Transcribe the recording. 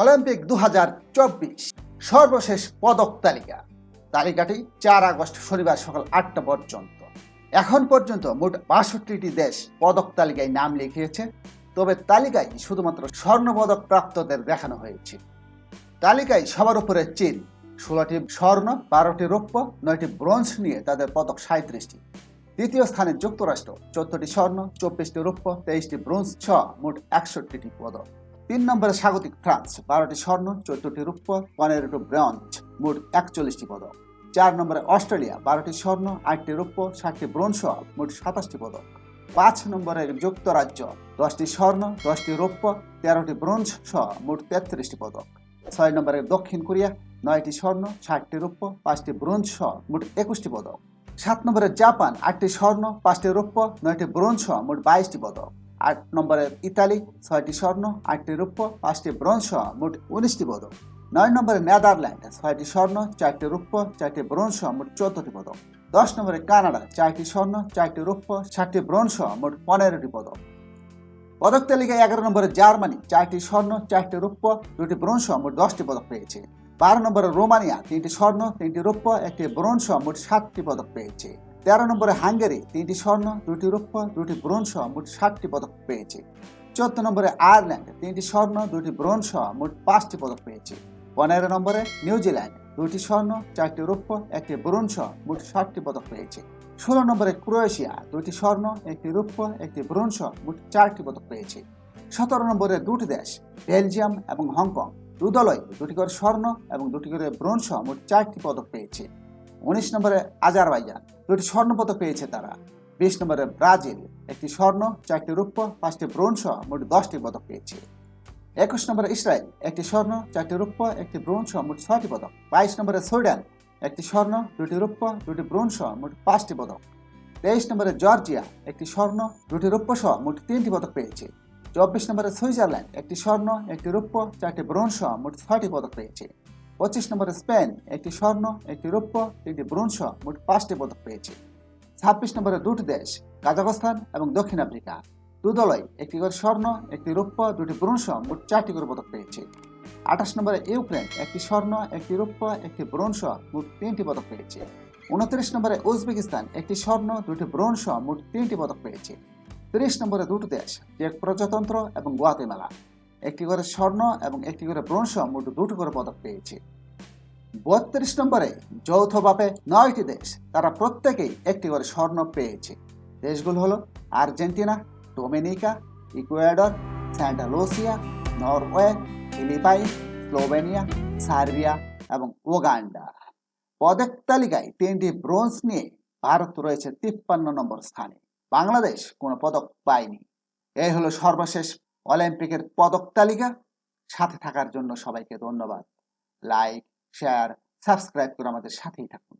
Olympic দু হাজার চব্বিশ। সর্বশেষ পদক তালিকা। তালিকাটি চার আগস্ট শনিবার সকাল আটটা পর্যন্ত। এখন পর্যন্ত মোট বাষট্টিটি দেশ পদক তালিকায় নাম লিখিয়েছে, তবে তালিকায় শুধুমাত্র স্বর্ণ পদক প্রাপ্তদের দেখানো হয়েছে। তালিকায় সবার উপরে চীন, ষোলোটি স্বর্ণ, বারোটি রৌপ্য, নয়টি ব্রোঞ্জ নিয়ে তাদের পদক সাঁত্রিশটি দ্বিতীয় স্থানে যুক্তরাষ্ট্র, চোদ্দটি স্বর্ণ, চব্বিশটি রৌপ্য, তেইশটি ব্রোঞ্জ, ছ, মোট একষট্টিটি পদক। তিন নম্বরে স্বাগতিক ফ্রান্স, বারোটি স্বর্ণ, চোদ্দটি রৌপ্য, পনেরোটি ব্রঞ্জ, মোট একচল্লিশটি পদক। চার নম্বরে অস্ট্রেলিয়া, বারোটি স্বর্ণ, আটটি রৌপ্য, ষাটটি ব্রোঞ্জ সহ মোট সাতাশটি পদক। পাঁচ নম্বরে যুক্তরাজ্য, দশটি স্বর্ণ, দশটি রৌপ্য, তেরোটি ব্রোঞ্জ সহ মোট তেত্রিশটি পদক। ছয় নম্বরে দক্ষিণ কোরিয়া, নয়টি স্বর্ণ, ষাটটি রৌপ্য, পাঁচটি ব্রোঞ্জ সহ মোট একুশটি পদক। সাত নম্বরে জাপান, আটটি স্বর্ণ, পাঁচটি রৌপ্য, নয়টি ব্রোঞ্জ সহ মোট বাইশটি পদক। আট নম্বরে ইতালি ছয়টি স্বর্ণ, আটটি রৌপ্য, পাঁচটি ব্রোঞ্জ সহ মোট উনিশটি পদক। নয় নম্বরে নেদারল্যান্ড, ছয়টি স্বর্ণ, চারটি রৌপ্য, চারটি ব্রোঞ্জ সহ মোট চোদ্দটি পদক। দশ নম্বরে কানাডা, চারটি স্বর্ণ, চারটি রৌপ্য ষাটটি ব্রোঞ্জ সহ মোট পনেরোটি পদক। পদক তালিকায় এগারো নম্বরে জার্মানি, চারটি স্বর্ণ, চারটি রৌপ্য, দুটি ব্রোঞ্জ সহ মোট দশটি পদক পেয়েছে। বারো নম্বরে রোমানিয়া, তিনটি স্বর্ণ, তিনটি রৌপ্য, একটি ব্রোঞ্জ সহ মোট সাতটি পদক পেয়েছে। তেরো নম্বরে হাঙ্গেরি, তিনটি স্বর্ণ, দুটি রৌপ্য, দুটি ব্রোঞ্জ সহ মোট ষাটটি পদক পেয়েছে। চোদ্দ নম্বরে আয়ারল্যান্ড, তিনটি স্বর্ণ, দুটি ব্রোঞ্জ সহ মোট পাঁচটি পদক পেয়েছে। পনেরো নম্বরে নিউজিল্যান্ড, দুটি স্বর্ণ, চারটি রৌপ্য, একটি ব্রোঞ্জ সহ মোট ষাটটি পদক পেয়েছে। ষোলো নম্বরে ক্রোয়েশিয়া, দুটি স্বর্ণ, একটি রৌপ্য, একটি ব্রোঞ্জ সহ মোট চারটি পদক পেয়েছে। সতেরো নম্বরে দুটি দেশ, বেলজিয়াম এবং হংকং, দু দলই দুটি করে স্বর্ণ এবং দুটি করে ব্রোঞ্জ সহ মোট চারটি পদক পেয়েছে। উনিশ নম্বরে আজারবাইজান দুটি স্বর্ণ পদক পেয়েছে তারা। বিশ নম্বরে ব্রাজিল, একটি স্বর্ণ, চারটি রৌপ্য, পাঁচটি ব্রোঞ্জ সহ মোট দশটি পদক পেয়েছে। একুশ নম্বরে ইসরায়েল, একটি স্বর্ণ, চারটি রৌপ্য, একটি ব্রোঞ্জ সহ মোট ছয়টি পদক। বাইশ নম্বরে সুইডেন, একটি স্বর্ণ, দুটি রৌপ্য, দুটি ব্রোঞ্জ সহ মোট পাঁচটি পদক। তেইশ নম্বরে জর্জিয়া, একটি স্বর্ণ, দুটি রৌপ্য সহ মোট তিনটি পদক পেয়েছে। চব্বিশ নম্বরে সুইজারল্যান্ড, একটি স্বর্ণ, একটি রৌপ্য, চারটি ব্রোঞ্জ সহ মোট ছয়টি পদক পেয়েছে। পঁচিশ নম্বরে স্পেন, একটি স্বর্ণ, একটি রৌপ্য তিনটি ব্রোঞ্জ, মোট পাঁচটি পদক পেয়েছে। ছাব্বিশ নম্বরে দুটি দেশ, কাজাখস্তান এবং দক্ষিণ আফ্রিকা। দু দলই একটি করে স্বর্ণ, একটি রৌপ্য, দুটি ব্রোঞ্জ, মোট চারটি করে পদক পেয়েছে। আঠাশ নম্বরে ইউক্রেন, একটি স্বর্ণ, একটি রৌপ্য, একটি ব্রোঞ্জ, মোট তিনটি পদক পেয়েছে। উনত্রিশ নম্বরে উজবেকিস্তান, একটি স্বর্ণ, দুটি ব্রোঞ্জ, মোট তিনটি পদক পেয়েছে। তিরিশ নম্বরে দুটি দেশ চেক প্রজাতন্ত্র এবং গুয়াতেমালা। একটি করে স্বর্ণ এবং একটি করে ব্রোঞ্জ মোট দুটি করে পদক পেয়েছে। বত্রিশ নম্বরে যৌথভাবে নয়টি দেশ, তারা প্রত্যেকেই একটি করে স্বর্ণ পেয়েছে। দেশগুলো হলো Argentina, Dominica, Ecuador Santa Lucia Norway, Philippines, Slovenia, Serbia এবং ওগান্ডা পদক তালিকায় তিনটি ব্রোঞ্জ নিয়ে ভারত রয়েছে তিপ্পান্ন নম্বর স্থানে। বাংলাদেশ কোনো পদক পায়নি। এই হলো সর্বশেষ অলিম্পিকের পদক তালিকা সাথে থাকার জন্য সবাইকে ধন্যবাদ। লাইক শেয়ার সাবস্ক্রাইব করে আমাদের সাথেই থাকুন।